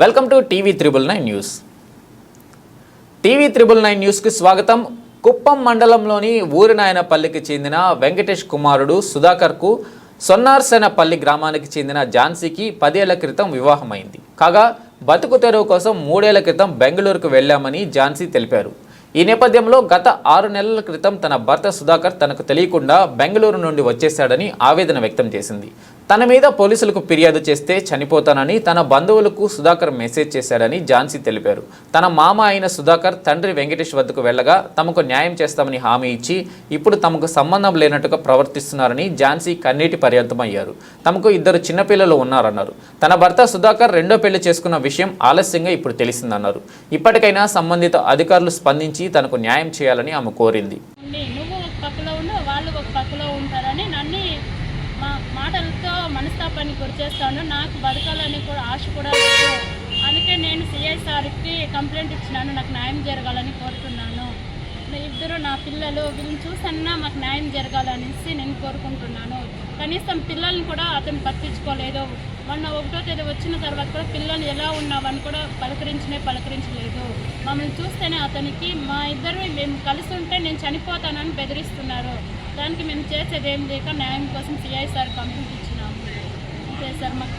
Welcome to TV triple nine news. TV triple nine న్యూస్కి స్వాగతం. కుప్పం మండలంలోని ఊరినాయనపల్లికి చెందిన వెంకటేష్ కుమారుడు సుధాకర్కు సొన్నార్సేనపల్లి గ్రామానికి చెందిన ఝాన్సీకి పదేళ్ళ క్రితం వివాహమైంది. కాగా బతుకు తెరువు కోసం మూడేళ్ళ క్రితం బెంగళూరుకు వెళ్ళామని ఝాన్సీ తెలిపారు. ఈ నేపథ్యంలో గత ఆరు నెలల క్రితం తన భర్త సుధాకర్ తనకు తెలియకుండా బెంగళూరు నుండి వచ్చేశాడని ఆవేదన వ్యక్తం చేసింది. తన మీద పోలీసులకు ఫిర్యాదు చేస్తే చనిపోతానని తన బంధువులకు సుధాకర్ మెసేజ్ చేశాడని ఝాన్సీ తెలిపారు. తన మామ అయిన సుధాకర్ తండ్రి వెంకటేష్ వద్దకు వెళ్ళగా తమకు న్యాయం చేస్తామని హామీ ఇచ్చి ఇప్పుడు తమకు సంబంధం లేనట్టుగా ప్రవర్తిస్తున్నారని ఝాన్సీ కన్నీటి పర్యంతమయ్యారు. తమకు ఇద్దరు చిన్నపిల్లలు ఉన్నారన్నారు. తన భర్త సుధాకర్ రెండో పెళ్ళి చేసుకున్న విషయం ఆలస్యంగా ఇప్పుడు తెలిసిందన్నారు. ఇప్పటికైనా సంబంధిత అధికారులు స్పందించి తనకు న్యాయం చేయాలని ఆమె కోరింది. నువ్వు ఒక పక్కలో ఉండు వాళ్ళు ఒక పక్కలో ఉంటారని నన్ను మా మాటలతో మనస్తాపానికి గురి చేస్తాను. నాకు బతకాలని కూడా ఆశ కూడా లేదు. అందుకే నేను సిఐ సార్కి కంప్లైంట్ ఇచ్చినాను నాకు న్యాయం జరగాలని కోరుతున్నాను. ఇద్దరు నా పిల్లలు వీళ్ళని చూసన్నా మాకు న్యాయం జరగాలనేసి నేను కోరుకుంటున్నాను. కనీసం పిల్లల్ని కూడా అతను పట్టించుకోలేదు. మొన్న ఒకటో తేదీ వచ్చిన తర్వాత కూడా పిల్లలు ఎలా ఉన్నావని కూడా పలకరించనే పలకరించలేదు. మమ్మల్ని చూస్తేనే అతనికి మా ఇద్దరు మేము కలిసి ఉంటే నేను చనిపోతానని బెదిరిస్తున్నారు. దానికి మేము చేసేది ఏం లేక న్యాయం కోసం సిఐ సార్ కంప్లీట్ ఇచ్చినాము. అంతే సార్ మాకు